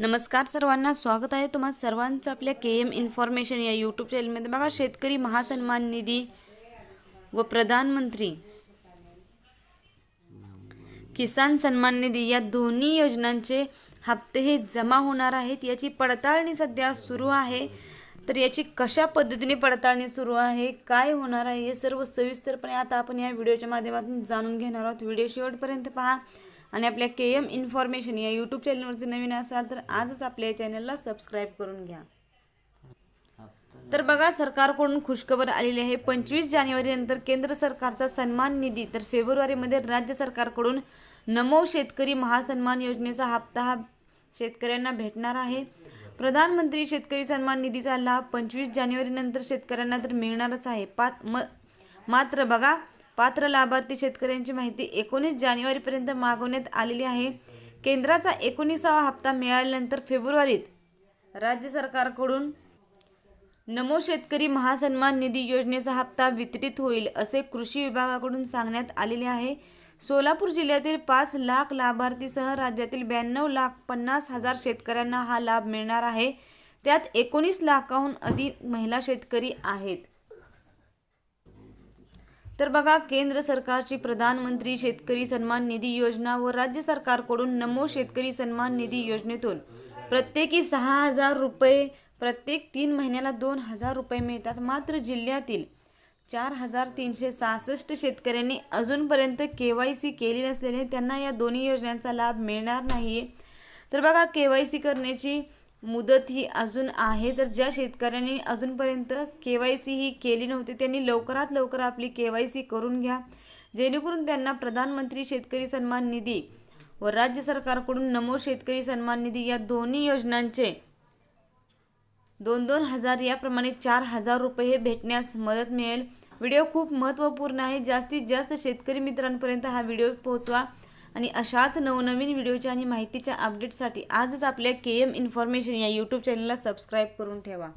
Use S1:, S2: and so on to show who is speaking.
S1: नमस्कार सर्वांना स्वागत आहे तुम्हा सर्वांचं आपल्या के एम इन्फॉर्मेशन या यूट्यूब चॅनलमध्ये बघा शेतकरी महासन्मान निधी व प्रधानमंत्री किसान सन्मान निधी या दोन्ही योजनांचे हप्ते हे जमा होणार आहेत. याची पडताळणी सध्या सुरू आहे. तर याची कशा पद्धतीने पडताळणी सुरू आहे काय होणार आहे हे सर्व सविस्तरपणे आता आपण या व्हिडिओच्या माध्यमातून जाणून घेणार आहोत. व्हिडिओ शेवटपर्यंत पहा. आणि आपल्या के एम इन्फॉर्मेशन या यूट्यूब चॅनलवरती नवीन असाल तर आजच आपल्या या चॅनलला सबस्क्राईब करून घ्या. तर बघा सरकारकडून खुशखबर आलेली आहे. पंचवीस जानेवारीनंतर केंद्र सरकारचा सन्मान निधी तर फेब्रुवारीमध्ये राज्य सरकारकडून नमो शेतकरी महासन्मान योजनेचा हप्ता हा शेतकऱ्यांना भेटणार आहे. प्रधानमंत्री शेतकरी सन्मान निधीचा लाभ पंचवीस जानेवारीनंतर शेतकऱ्यांना तर मिळणारच आहे. पात म मात्र बघा पात्र लाभार्थी शेतकऱ्यांची माहिती एकोणीस जानेवारीपर्यंत मागवण्यात आलेली आहे. केंद्राचा एकोणीसावा हप्ता मिळाल्यानंतर फेब्रुवारीत राज्य सरकारकडून नमो शेतकरी महासन्मान निधी योजनेचा हप्ता वितरित होईल असे कृषी विभागाकडून सांगण्यात आलेले आहे. सोलापूर जिल्ह्यातील पाच लाख लाभार्थीसह राज्यातील ब्याण्णव लाख पन्नास हजार शेतकऱ्यांना हा लाभ मिळणार आहे. त्यात एकोणीस लाखाहून अधिक महिला शेतकरी आहेत. तर बघा केंद्र सरकारची प्रधानमंत्री शेतकरी सन्मान निधी योजना व राज्य सरकारकडून नमो शेतकरी सन्मान निधी योजनेतून प्रत्येकी सहा हजार रुपये प्रत्येक तीन महिन्याला दोन हजार रुपये मिळतात. मात्र जिल्ह्यातील चार हजार तीनशे सहासष्ट शेतकऱ्यांनी अजूनपर्यंत के वाय सी केली नसल्याने त्यांना या दोन्ही योजनांचा लाभ मिळणार नाही आहे तर बघा के वाय सी करण्याची मुदत ही अजून आहे. तर ज्या शेतकऱ्यांनी अजूनपर्यंत के वाय सी ही केली नव्हती त्यांनी लवकरात लवकर आपली के वाय सी करून घ्या. जेणेकरून त्यांना प्रधानमंत्री शेतकरी सन्मान निधी व राज्य सरकारकडून नमो शेतकरी सन्मान निधी या दोन्ही योजनांचे दोन दोन हजार याप्रमाणे चार हजार रुपये हे भेटण्यास मदत मिळेल. व्हिडिओ खूप महत्त्वपूर्ण आहे. जास्तीत जास्त शेतकरी मित्रांपर्यंत हा व्हिडिओ पोहोचवा. आणि अशाच नवनवीन व्हिडिओच्या आणि माहितीच्या अपडेटसाठी आजच आपल्या के एम इन्फॉर्मेशन या यूट्यूब चॅनलला सबस्क्राईब करून ठेवा.